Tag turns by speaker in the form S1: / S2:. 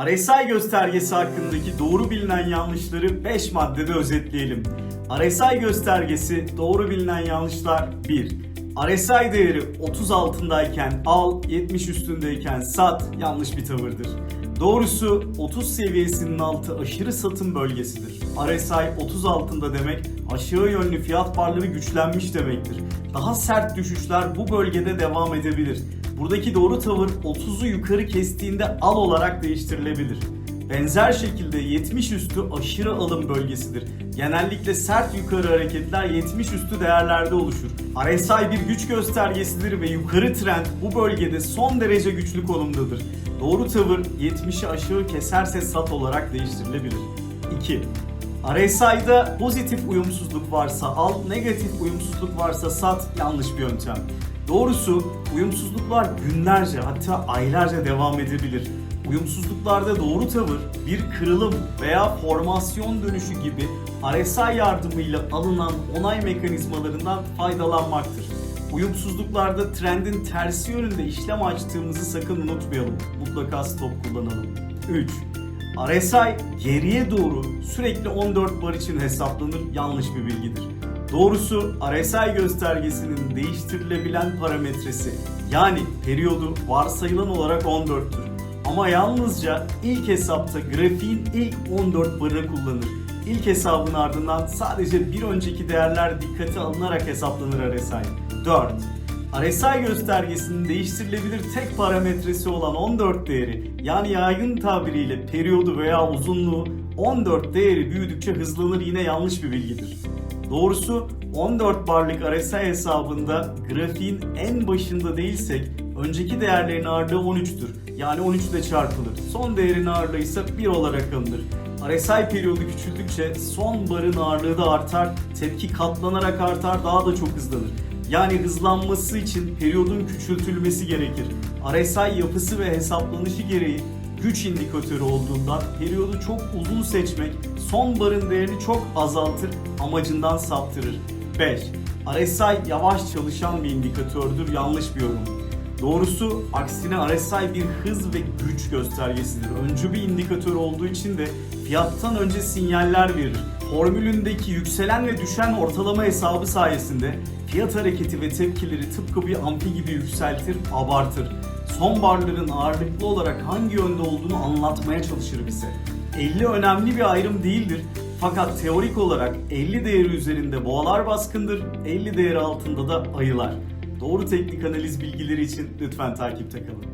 S1: RSI göstergesi hakkındaki doğru bilinen yanlışları 5 maddede özetleyelim. RSI göstergesi doğru bilinen yanlışlar 1. RSI değeri 30 altındayken al, 70 üstündeyken sat yanlış bir tavırdır. Doğrusu 30 seviyesinin altı aşırı satım bölgesidir. RSI 30 altında demek aşağı yönlü fiyat barları güçlenmiş demektir. Daha sert düşüşler bu bölgede devam edebilir. Buradaki doğru tavır 30'u yukarı kestiğinde al olarak değiştirilebilir. Benzer şekilde 70 üstü aşırı alım bölgesidir. Genellikle sert yukarı hareketler 70 üstü değerlerde oluşur. RSI bir güç göstergesidir ve yukarı trend bu bölgede son derece güçlü konumdadır. Doğru tavır 70'i aşağı keserse sat olarak değiştirilebilir. 2. RSI'da pozitif uyumsuzluk varsa al, negatif uyumsuzluk varsa sat yanlış bir yöntem. Doğrusu uyumsuzluklar günlerce hatta aylarca devam edebilir. Uyumsuzluklarda doğru tavır bir kırılım veya formasyon dönüşü gibi RSI yardımıyla alınan onay mekanizmalarından faydalanmaktır. Uyumsuzluklarda trendin tersi yönünde işlem açtığımızı sakın unutmayalım. Mutlaka stop kullanalım. 3. RSI geriye doğru sürekli 14 bar için hesaplanır yanlış bir bilgidir. Doğrusu RSI göstergesinin değiştirilebilen parametresi yani periyodu varsayılan olarak 14'tür. Ama yalnızca ilk hesapta grafiğin ilk 14 barını kullanır. İlk hesabın ardından sadece bir önceki değerler dikkate alınarak hesaplanır RSI. 4. RSI göstergesinin değiştirilebilir tek parametresi olan 14 değeri yani yaygın tabiriyle periyodu veya uzunluğu 14 değeri büyüdükçe hızlanır yine yanlış bir bilgidir. Doğrusu 14 barlık RSI hesabında grafiğin en başında değilsek önceki değerlerin ağırlığı 13'tür. Yani 13 ile çarpılır. Son değerin ağırlığı ise 1 olarak alınır. RSI periyodu küçüldükçe son barın ağırlığı da artar, tepki katlanarak artar, daha da çok hızlanır. Yani hızlanması için periyodun küçültülmesi gerekir. RSI yapısı ve hesaplanışı gereği güç indikatörü olduğundan periyodu çok uzun seçmek son barın değerini çok azaltır, amacından saptırır. 5. RSI yavaş çalışan bir indikatördür, yanlış bir yorum. Doğrusu aksine RSI bir hız ve güç göstergesidir. Öncü bir indikatör olduğu için de fiyattan önce sinyaller verir. Formülündeki yükselen ve düşen ortalama hesabı sayesinde fiyat hareketi ve tepkileri tıpkı bir amfi gibi yükseltir, abartır. Son barların ağırlıklı olarak hangi yönde olduğunu anlatmaya çalışır bize. 50 önemli bir ayrım değildir. Fakat teorik olarak 50 değeri üzerinde boğalar baskındır, 50 değeri altında da ayılar. Doğru teknik analiz bilgileri için lütfen takipte kalın.